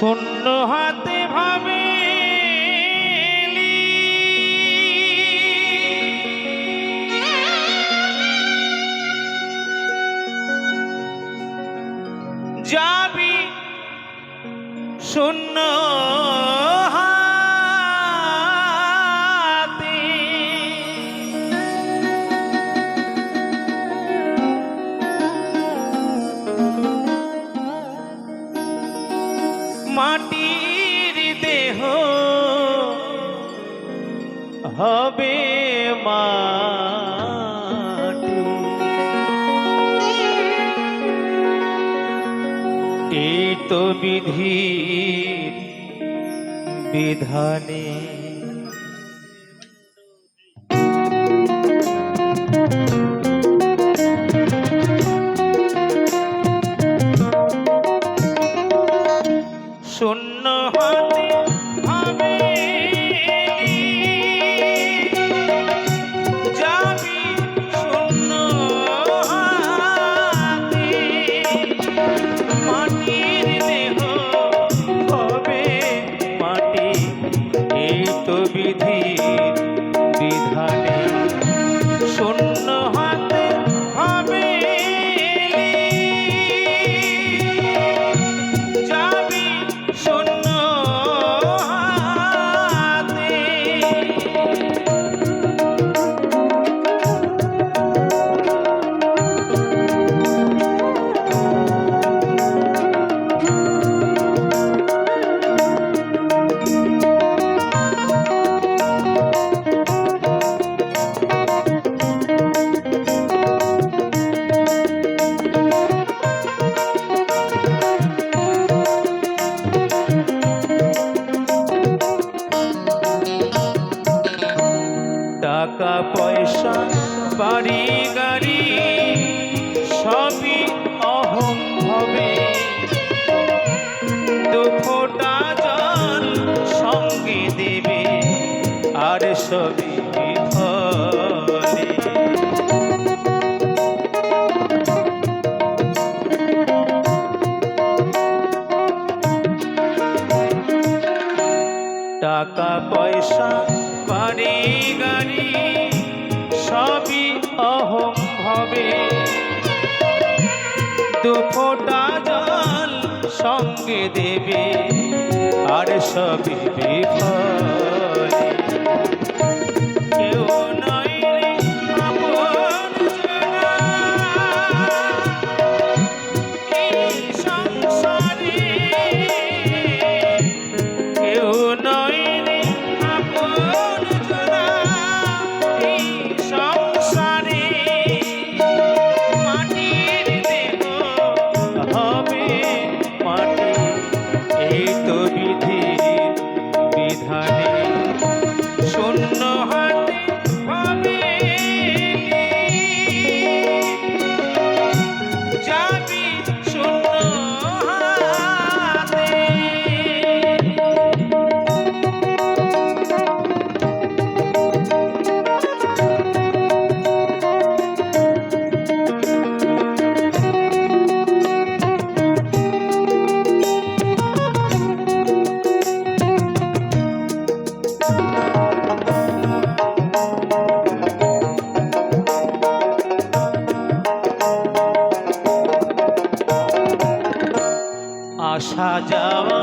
শূন্য হাতে ভাবে মাটির দেহ হবে মা এই তো বিধি বিধানে শূন্য সবই বিফলে টাকা, পয়সা, বাড়ি, গাড়ি, সবই অহম হবে দু ফোঁটা জল সঙ্গে দেবে, আর সবই বিফলে শূন্য আসা যাওয়া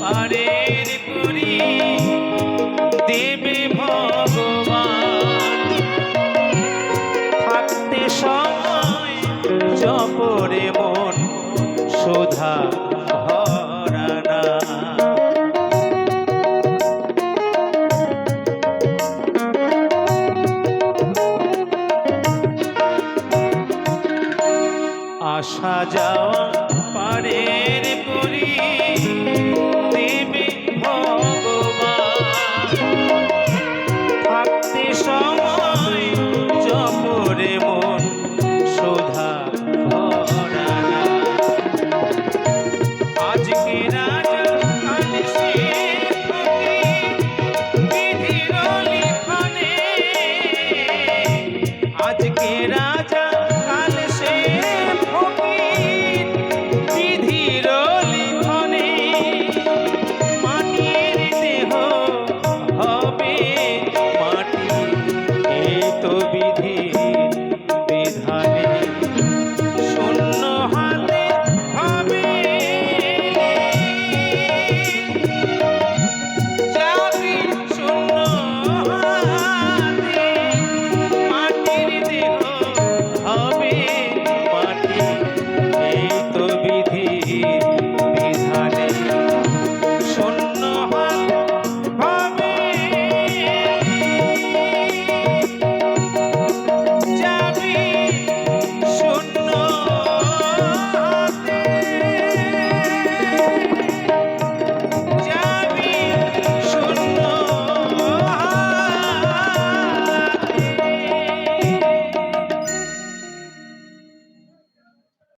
পারের করি দেবে ভগবান থাকতে সময় জপরে মন শোধা আসা যাওয়া ঘরের পুরী দেব